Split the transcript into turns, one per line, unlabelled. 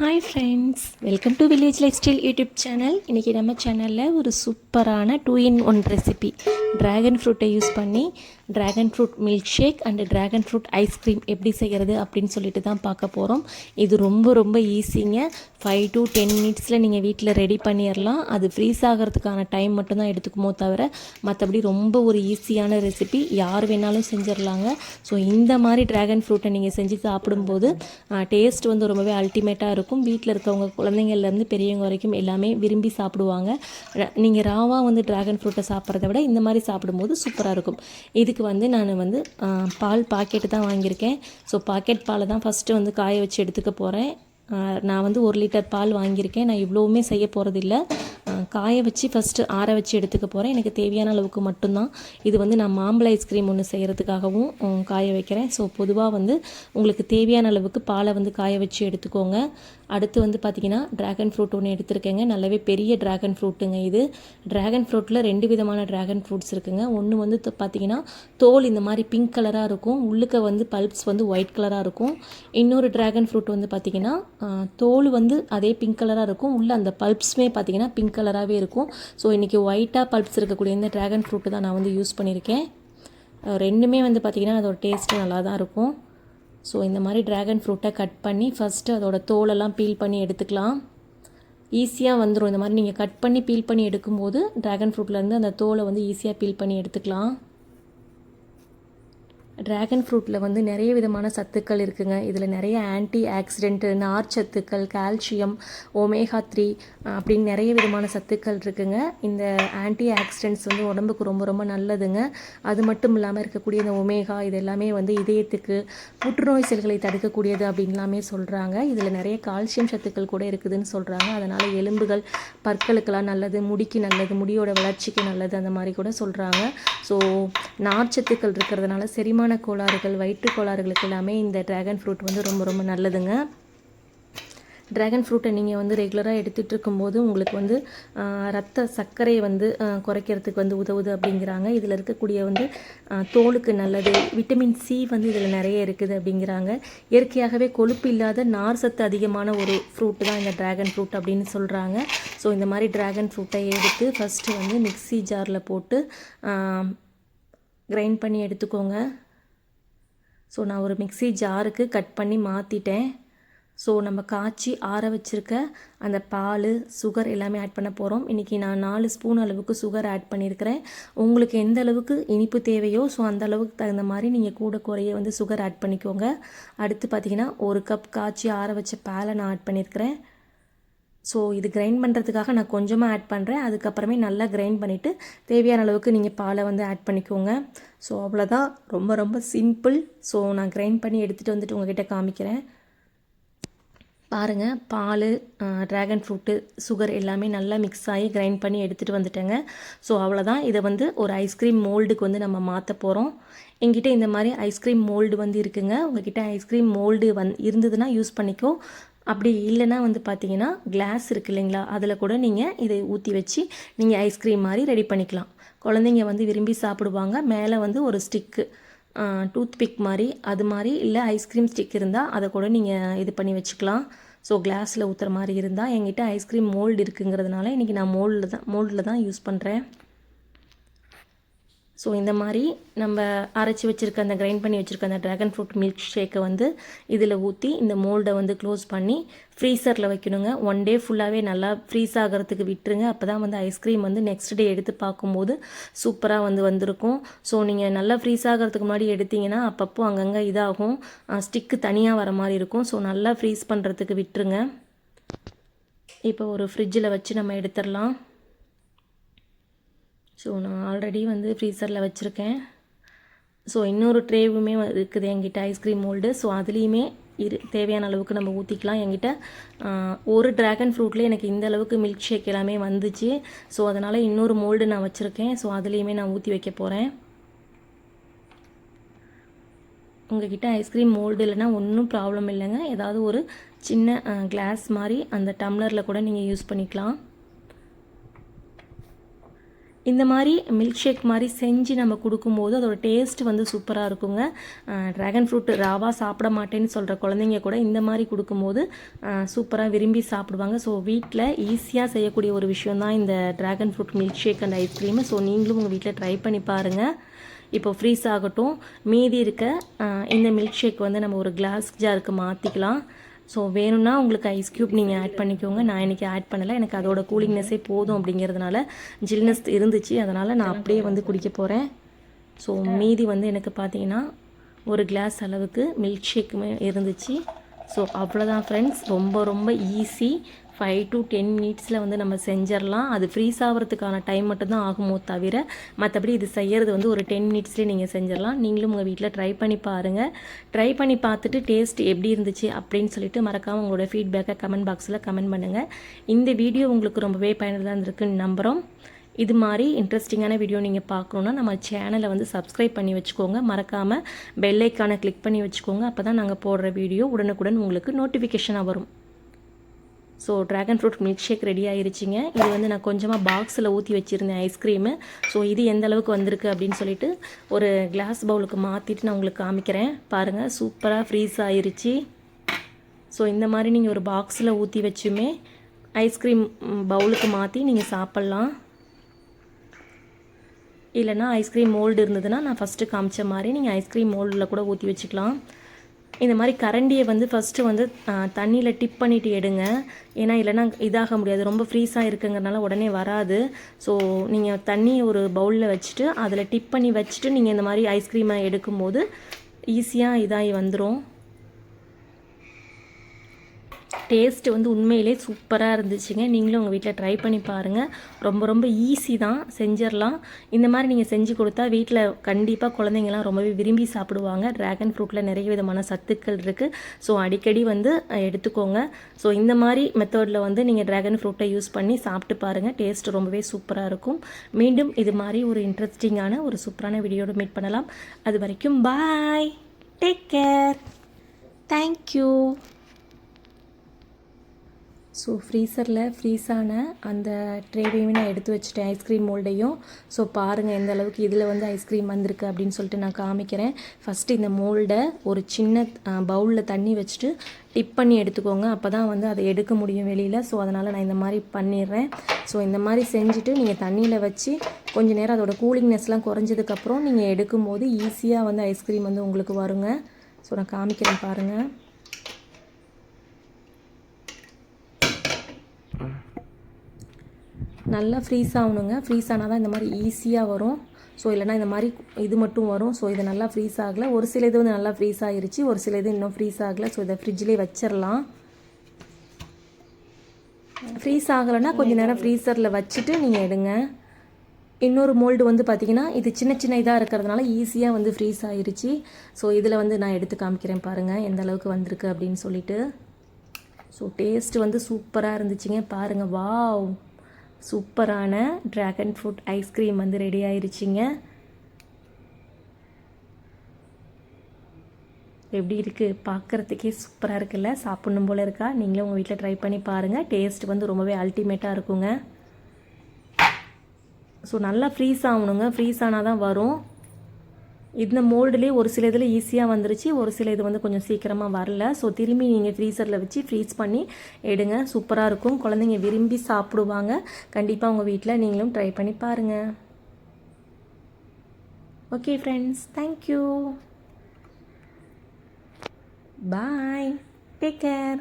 Hi friends welcome to village life style YouTube channel இன்றைக்கி நம்ம சேனலில் ஒரு சூப்பரான two in one recipe dragon ஃப்ரூட்டை use பண்ணி dragon fruit milk shake and dragon fruit ice cream எப்படி செய்கிறது அப்படின்னு சொல்லிட்டு தான் பார்க்க போகிறோம் இது ரொம்ப ரொம்ப ஈஸிங்க ஃபைவ் டு டென் மினிட்ஸில் நீங்கள் வீட்டில் ரெடி பண்ணிடலாம் அது ஃப்ரீஸ் ஆகிறதுக்கான டைம் மட்டும்தான் எடுத்துக்குமோ தவிர மற்றபடி ரொம்ப ஒரு ஈஸியான ரெசிபி யார் வேணாலும் செஞ்சிடலாங்க ஸோ இந்த மாதிரி ட்ராகன் ஃப்ரூட்டை நீங்கள் செஞ்சு சாப்பிடும்போது டேஸ்ட் வந்து ரொம்பவே அல்டிமேட்டாக இருக்கும். வீட்டில் இருக்கவங்க குழந்தைங்கள்லேருந்து பெரியவங்க வரைக்கும் எல்லாமே விரும்பி சாப்பிடுவாங்க. நீங்கள் ராவாக வந்து ட்ராகன் ஃப்ரூட்டை சாப்பிட்றத விட இந்த மாதிரி சாப்பிடும்போது சூப்பராக இருக்கும். இதுக்கு வந்து நான் வந்து பால் பாக்கெட்டு தான் வாங்கியிருக்கேன். ஸோ பாக்கெட் பாலை தான் ஃபஸ்ட்டு வந்து காய வச்சு எடுத்துக்க போகிறேன் நான் வந்து ஒரு லிட்டர் பால் வாங்கியிருக்கேன். நான் இவ்வளோவுமே செய்ய போகிறதில்ல காய வச்சு ஃபஸ்ட்டு ஆற வச்சு எடுத்துக்க போகிறேன் எனக்கு தேவையான அளவுக்கு மட்டும்தான். இது வந்து நான் மாம்பழ ஐஸ்கிரீம் ஒன்று செய்கிறதுக்காகவும் காய வைக்கிறேன். ஸோ பொதுவாக வந்து உங்களுக்கு தேவையான அளவுக்கு பாலை வந்து காய வச்சு எடுத்துக்கோங்க. அடுத்து வந்து பார்த்திங்கன்னா ட்ராகன் ஃப்ரூட் ஒன்று எடுத்திருக்கேங்க. நல்லாவே பெரிய ட்ராகன் ஃப்ரூட்டுங்க இது. ட்ராகன் ஃப்ரூட்டில் ரெண்டு விதமான ட்ராகன் ஃப்ரூட்ஸ் இருக்குங்க. ஒன்று வந்து பார்த்திங்கன்னா தோல் இந்த மாதிரி பிங்க் கலராக இருக்கும். உள்ளுக்க வந்து பல்ப்ஸ் வந்து ஒயிட் கலராக இருக்கும். இன்னொரு ட்ராகன் ஃப்ரூட் வந்து பார்த்திங்கன்னா தோல் வந்து அதே பிங்க் கலராக இருக்கும். உள்ளே அந்த பல்ப்ஸுமே பார்த்திங்கன்னா பிங்க் கலராகவே இருக்கும். ஸோ இன்றைக்கி ஒயிட்டாக பல்ப்ஸ் இருக்கக்கூடிய இந்த ட்ராகன் ஃப்ரூட்டு தான் நான் வந்து யூஸ் பண்ணியிருக்கேன் ரெண்டுமே வந்து பார்த்திங்கன்னா அதோட டேஸ்ட்டு நல்லா தான் இருக்கும். ஸோ இந்த மாதிரி ட்ராகன் ஃப்ரூட்டை கட் பண்ணி ஃபஸ்ட்டு அதோட தோலெல்லாம் பீல் பண்ணி எடுத்துக்கலாம். ஈஸியாக வந்துடும் இந்த மாதிரி நீங்கள் கட் பண்ணி பீல் பண்ணி எடுக்கும்போது ட்ராகன் ஃப்ரூட்லேருந்து அந்த தோலை வந்து ஈஸியாக பீல் பண்ணி எடுத்துக்கலாம். ட்ராகன் ஃப்ரூட்டில் வந்து நிறைய விதமான சத்துக்கள் இருக்குங்க. இதில் நிறைய ஆன்டி ஆக்சிடென்ட்டு நார் சத்துக்கள் கால்சியம் ஒமேகா த்ரீ அப்படின்னு நிறைய விதமான சத்துக்கள் இருக்குங்க. இந்த ஆன்டி ஆக்சிடென்ட்ஸ் வந்து உடம்புக்கு ரொம்ப ரொம்ப நல்லதுங்க. அது மட்டும் இல்லாமல் இருக்கக்கூடிய இந்த ஒமேகா இது எல்லாமே வந்து இதயத்துக்கு புற்றுநோய் செல்களை தடுக்கக்கூடியது அப்படின்லாமே சொல்கிறாங்க இதில் நிறைய கால்சியம் சத்துக்கள் கூட இருக்குதுன்னு சொல்கிறாங்க அதனால் எலும்புகள் பற்களுக்கெல்லாம் நல்லது முடிக்கு நல்லது முடியோட வளர்ச்சிக்கு நல்லது அந்த மாதிரி கூட சொல்கிறாங்க ஸோ நார்ச்சத்துக்கள் இருக்கிறதுனால செரிமான கோளாறுகள் வயிற்று கோளாறுகளுக்கு எல்லாமே இந்த ட்ராகன் ஃப்ரூட் வந்து ரொம்ப ரொம்ப நல்லதுங்க. ட்ராகன் ஃப்ரூட்டை நீங்கள் வந்து ரெகுலராக எடுத்துகிட்டு இருக்கும்போது உங்களுக்கு வந்து ரத்த சர்க்கரையை வந்து குறைக்கிறதுக்கு வந்து உதவுது அப்படிங்கிறாங்க. இதில் இருக்கக்கூடிய வந்து தோலுக்கு நல்லது விட்டமின் சி வந்து இதில் நிறைய இருக்குது அப்படிங்கிறாங்க. இயற்கையாகவே கொழுப்பு இல்லாத நார் சத்து அதிகமான ஒரு ஃப்ரூட் தான் இந்த ட்ராகன் ஃப்ரூட் அப்படின்னு சொல்கிறாங்க ஸோ இந்த மாதிரி ட்ராகன் ஃப்ரூட்டை எடுத்து ஃபஸ்ட்டு வந்து மிக்ஸி ஜாரில் போட்டு கிரைண்ட் பண்ணி எடுத்துக்கோங்க. ஸோ நான் ஒரு மிக்ஸி ஜாருக்கு கட் பண்ணி மாற்றிட்டேன் ஸோ நம்ம காய்ச்சி ஆற வச்சுருக்க அந்த பால் சுகர் எல்லாமே ஆட் பண்ண போகிறோம் இன்றைக்கி நான் நாலு ஸ்பூன் அளவுக்கு சுகர் ஆட் பண்ணியிருக்கிறேன் உங்களுக்கு எந்த அளவுக்கு இனிப்பு தேவையோ ஸோ அந்த அளவுக்கு தகுந்த மாதிரி நீங்கள் கூட குறைய வந்து சுகர் ஆட் பண்ணிக்கோங்க. அடுத்து பார்த்திங்கன்னா ஒரு கப் காய்ச்சி ஆற வச்ச பாலை நான் ஆட் பண்ணியிருக்கிறேன் ஸோ இது கிரைண்ட் பண்ணுறதுக்காக நான் கொஞ்சமாக ஆட் பண்ணுறேன் அதுக்கப்புறமே நல்லா கிரைண்ட் பண்ணிவிட்டு தேவையான அளவுக்கு நீங்கள் பாலை வந்து ஆட் பண்ணிக்கோங்க. ஸோ அவ்வளோதான் ரொம்ப ரொம்ப சிம்பிள் ஸோ நான் கிரைண்ட் பண்ணி எடுத்துகிட்டு வந்துட்டு உங்ககிட்ட காமிக்கிறேன். பாருங்கள் பால் ட்ராகன் ஃப்ரூட்டு சுகர் எல்லாமே நல்லா மிக்ஸ் ஆகி கிரைண்ட் பண்ணி எடுத்துகிட்டு வந்துட்டேங்க. ஸோ அவ்வளோதான் இதை வந்து ஒரு ஐஸ்கிரீம் மோல்டுக்கு வந்து நம்ம மாற்ற போகிறோம் எங்கிட்ட இந்த மாதிரி ஐஸ்கிரீம் மோல்டு வந்து இருக்குங்க. உங்ககிட்ட ஐஸ்கிரீம் மோல்டு வந் இருந்ததுன்னா யூஸ் பண்ணிக்கோ. அப்படி இல்லைன்னா வந்து பார்த்தீங்கன்னா கிளாஸ் இருக்கு இல்லைங்களா? அதில் கூட நீங்கள் இதை ஊற்றி வச்சு நீங்கள் ஐஸ்கிரீம் மாதிரி ரெடி பண்ணிக்கலாம். குழந்தைங்க வந்து விரும்பி சாப்பிடுவாங்க. மேலே வந்து ஒரு ஸ்டிக்கு டூத் பிக் மாதிரி அது மாதிரி இல்லை ஐஸ்கிரீம் ஸ்டிக் இருந்தால் அதை கூட நீங்கள் இது பண்ணி வச்சுக்கலாம். ஸோ கிளாஸில் ஊற்றுற மாதிரி இருந்தால் என்கிட்ட ஐஸ்கிரீம் மோல்டு இருக்குங்கிறதுனால இன்றைக்கி நான் மோல்டில் தான் மோல்டில் தான் யூஸ் பண்ணுறேன் ஸோ இந்த மாதிரி நம்ம அரைச்சி வச்சுருக்க அந்த கிரைண்ட் பண்ணி வச்சுருக்க அந்த ட்ராகன் ஃப்ரூட் மில்க் ஷேக்கை வந்து இதில் ஊற்றி இந்த மோல்டை வந்து க்ளோஸ் பண்ணி ஃப்ரீசரில் வைக்கணுங்க. ஒன் டே ஃபுல்லாகவே நல்லா ஃப்ரீஸ் ஆகிறதுக்கு விட்டுருங்க. அப்போ தான் வந்து ஐஸ்கிரீம் வந்து நெக்ஸ்ட் டே எடுத்து பார்க்கும்போது சூப்பராக வந்து வந்திருக்கும். ஸோ நீங்கள் நல்லா ஃப்ரீஸ் ஆகிறதுக்கு முன்னாடி எடுத்தீங்கன்னா அப்பப்போ அங்கங்கே இதாகும். ஸ்டிக்கு தனியாக வர மாதிரி இருக்கும். ஸோ நல்லா ஃப்ரீஸ் பண்ணுறதுக்கு விட்டுருங்க. இப்போ ஒரு ஃப்ரிட்ஜில் வச்சு நம்ம எடுத்துடலாம். ஸோ நான் ஆல்ரெடி வந்து ஃப்ரீசரில் வச்சுருக்கேன். ஸோ இன்னொரு ட்ரேவுமே இருக்குது என்கிட்ட ஐஸ்கிரீம் மோல்டு ஸோ அதுலேயுமே இரு தேவையான அளவுக்கு நம்ம ஊற்றிக்கலாம் என்கிட்ட. ஒரு ட்ராகன் ஃப்ரூட்லேயே எனக்கு இந்த அளவுக்கு மில்க் ஷேக் எல்லாமே வந்துச்சு. ஸோ அதனால் இன்னொரு மோல்டு நான் வச்சுருக்கேன். ஸோ அதுலேயுமே நான் ஊற்றி வைக்க போகிறேன் உங்ககிட்ட ஐஸ்கிரீம் மோல்டு இல்லைன்னா ஒன்றும் ப்ராப்ளம் இல்லைங்க. ஏதாவது ஒரு சின்ன கிளாஸ் மாதிரி அந்த டம்ளரில் கூட நீங்கள் யூஸ் பண்ணிக்கலாம். இந்த மாதிரி மில்க் ஷேக் மாதிரி செஞ்சு நம்ம கொடுக்கும்போது அதோட டேஸ்ட் வந்து சூப்பராக இருக்குங்க. ட்ராகன் ஃப்ரூட் ராவாக சாப்பிட மாட்டேன்னு சொல்கிற குழந்தைங்க கூட இந்த மாதிரி கொடுக்கும்போது சூப்பராக விரும்பி சாப்பிடுவாங்க. ஸோ வீட்டில் ஈஸியாக செய்யக்கூடிய ஒரு விஷயம் தான் இந்த dragon fruit milk shake and ice cream so நீங்களும் உங்கள் வீட்டில் ட்ரை பண்ணி பாருங்கள் இப்போ ஃப்ரீஸ் ஆகட்டும். மீதி இருக்க இந்த மில்க் ஷேக் வந்து நம்ம ஒரு கிளாஸ் ஜாருக்கு மாற்றிக்கலாம் ஸோ வேணும்னா உங்களுக்கு ஐஸ் க்யூப் நீங்கள் ஆட் பண்ணிக்கோங்க. நான் இன்றைக்கி ஆட் பண்ணலை. எனக்கு அதோட கூலிங்னஸ்ஸே போதும் அப்படிங்கிறதுனால ஜில்னஸ் இருந்துச்சு. அதனால் நான் அப்படியே வந்து குடிக்க போகிறேன் ஸோ மீதி வந்து எனக்கு பார்த்தீங்கன்னா ஒரு கிளாஸ் அளவுக்கு மில்க் ஷேக்குமே இருந்துச்சு. ஸோ அவ்வளோதான் ஃப்ரெண்ட்ஸ் ரொம்ப ரொம்ப ஈஸி ஃபைவ் டு டென் மினிட்ஸில் வந்து நம்ம செஞ்சிடலாம் அது ஃப்ரீஸ் ஆகிறதுக்கான டைம் மட்டும்தான் ஆகுமோ தவிர மற்றபடி இது செய்யறது வந்து ஒரு டென் மினிட்ஸ்லேயே நீங்கள் செஞ்சிடலாம் நீங்களும் உங்கள் வீட்டில் ட்ரை பண்ணி பாருங்கள் ட்ரை பண்ணி பார்த்துட்டு டேஸ்ட் எப்படி இருந்துச்சு அப்படின்னு சொல்லிட்டு மறக்காமல் உங்களோட ஃபீட்பேக்கை கமெண்ட் பாக்ஸில் கமெண்ட் பண்ணுங்கள் இந்த வீடியோ உங்களுக்கு ரொம்பவே பயனுள்ளதாக இருந்திருக்குன்னு நம்புகிறோம் இது மாதிரி இன்ட்ரெஸ்டிங்கான வீடியோ நீங்கள் பார்க்கணுன்னா நம்ம சேனலை வந்து சப்ஸ்கிரைப் பண்ணி வச்சுக்கோங்க. மறக்காமல் பெல்லைக்கான கிளிக் பண்ணி வச்சுக்கோங்க. அப்போ தான் நாங்கள் போடுற வீடியோ உடனுக்குடன் உங்களுக்கு நோட்டிஃபிகேஷனாக வரும். So dragon fruit milk shake ready ஆயிருச்சுங்க. இது வந்து நான் கொஞ்சமாக பாக்ஸில் ஊற்றி வச்சுருந்தேன் ஐஸ்கிரீமு ஸோ இது எந்த அளவுக்கு வந்திருக்கு அப்படின்னு சொல்லிட்டு ஒரு கிளாஸ் பவுலுக்கு மாற்றிட்டு நான் உங்களுக்கு காமிக்கிறேன். பாருங்கள் சூப்பராக ஃப்ரீஸ் ஆயிருச்சு. ஸோ இந்த மாதிரி நீங்கள் ஒரு பாக்ஸில் ஊற்றி வச்சுமே ஐஸ்கிரீம் பவுலுக்கு மாற்றி நீங்கள் சாப்பிட்லாம். இல்லைனா ஐஸ்கிரீம் மோல்டு இருந்ததுன்னா நான் ஃபஸ்ட்டு காமிச்ச மாதிரி நீங்கள் ஐஸ்கிரீம் மோல்டில் கூட ஊற்றி வச்சுக்கலாம். இந்த மாதிரி கரண்டியை வந்து ஃபஸ்ட்டு வந்து தண்ணியில் டிப் பண்ணிவிட்டு எடுங்க. ஏன்னா இல்லைன்னா இதாக முடியாது. ரொம்ப ஃப்ரீஸாக இருக்குங்கிறனால உடனே வராது. ஸோ நீங்கள் தண்ணியை ஒரு பவுலில் வச்சுட்டு அதில் டிப் பண்ணி வச்சுட்டு நீங்கள் இந்த மாதிரி ஐஸ்கிரீமை எடுக்கும்போது ஈஸியாக இதாகி வந்துடும் டேஸ்ட் வந்து உண்மையிலே சூப்பராக இருந்துச்சுங்க. நீங்களும் உங்கள் வீட்டில் ட்ரை பண்ணி பாருங்கள் ரொம்ப ரொம்ப ஈஸி தான். செஞ்சிடலாம். இந்த மாதிரி நீங்கள் செஞ்சு கொடுத்தா வீட்டில் கண்டிப்பாக குழந்தைங்கலாம் ரொம்பவே விரும்பி சாப்பிடுவாங்க. ட்ராகன் ஃப்ரூட்டில் நிறைய விதமான சத்துக்கள் இருக்குது ஸோ அடிக்கடி வந்து எடுத்துக்கோங்க. ஸோ இந்த மாதிரி மெத்தடில் வந்து நீங்கள் ட்ராகன் ஃப்ரூட்டை யூஸ் பண்ணி சாப்பிட்டு பாருங்கள் டேஸ்ட் ரொம்பவே சூப்பராக இருக்கும். மீண்டும் இது மாதிரி ஒரு இன்ட்ரெஸ்டிங்கான ஒரு சூப்பரான வீடியோட மீட் பண்ணலாம். அது வரைக்கும் bye take care thank you so ஃப்ரீசரில் ஃப்ரீஸான அந்த ட்ரேவையுமே நான் எடுத்து வச்சுட்டேன். ஐஸ்கிரீம் மோல்டையும் ஸோ பாருங்கள் எந்த அளவுக்கு இதில் வந்து ஐஸ்கிரீம் வந்திருக்கு அப்படின்னு சொல்லிட்டு நான் காமிக்கிறேன். ஃபஸ்ட்டு இந்த மோல்டை ஒரு சின்ன பவுலில் தண்ணி வச்சுட்டு டிப் பண்ணி எடுத்துக்கோங்க. அப்போ தான் வந்து அதை எடுக்க முடியும் வெளியில். ஸோ அதனால் நான் இந்த மாதிரி பண்ணிடுறேன். ஸோ இந்த மாதிரி செஞ்சுட்டு நீங்கள் தண்ணியில் வச்சு கொஞ்ச நேரம் அதோட கூலிங்னஸ்லாம் குறைஞ்சதுக்கப்புறம் நீங்கள் எடுக்கும்போது ஈஸியாக வந்து ஐஸ்கிரீம் வந்து உங்களுக்கு வருங்க. ஸோ நான் காமிக்கிறேன் பாருங்கள் நல்லா ஃப்ரீஸ் ஆகணுங்க. ஃப்ரீஸ் ஆனால் தான் இந்த மாதிரி ஈஸியாக வரும். ஸோ இல்லைனா இந்த மாதிரி இது மட்டும் வரும். ஸோ இது நல்லா ஃப்ரீஸ் ஆகலை. ஒரு சில இது வந்து நல்லா ஃப்ரீஸ் ஆகிருச்சு ஒரு சில இது இன்னும் ஃப்ரீஸ் ஆகலை. ஸோ இதை ஃப்ரிட்ஜ்லேயே வச்சிடலாம் ஃப்ரீஸ் ஆகலைன்னா கொஞ்சம் நேரம் ஃப்ரீசரில் வச்சுட்டு நீங்கள் எடுங்க. இன்னொரு மோல்டு வந்து பார்த்தீங்கன்னா இது சின்ன சின்ன இதாக இருக்கிறதுனால ஈஸியாக வந்து ஃப்ரீஸ் ஆகிருச்சு ஸோ இதில் வந்து நான் எடுத்து காமிக்கிறேன் பாருங்கள் எந்த அளவுக்கு வந்திருக்கு அப்படின்னு சொல்லிட்டு. ஸோ டேஸ்ட் வந்து சூப்பராக இருந்துச்சுங்க. பாருங்கள் வாவ் சூப்பரான ட்ராகன் ஃப்ரூட் ஐஸ்கிரீம் வந்து ரெடி ஆயிருச்சுங்க. எப்படி இருக்குது பார்க்குறதுக்கே சூப்பராக இருக்குல்ல? சாப்பிட்ணும் போல் இருக்கா? நீங்களும் உங்கள் வீட்டில் ட்ரை பண்ணி பாருங்கள் டேஸ்ட் வந்து ரொம்பவே அல்டிமேட்டாக இருக்குங்க. ஸோ நல்லா ஃப்ரீஸ் ஆகணுங்க. ஃப்ரீஸ் ஆனால் தான் வரும். இந்த மோல்டுலேயே ஒரு சில இதில் ஈஸியாக வந்துருச்சு. ஒரு சில இது வந்து கொஞ்சம் சீக்கிரமாக வரல. ஸோ திரும்பி நீங்கள் ஃப்ரீசரில் வச்சு ஃப்ரீஸ் பண்ணி எடுங்க. சூப்பராக இருக்கும். குழந்தைங்க விரும்பி சாப்பிடுவாங்க. கண்டிப்பாக உங்கள் வீட்டில் நீங்களும் ட்ரை பண்ணி பாருங்கள் okay friends thank you bye take care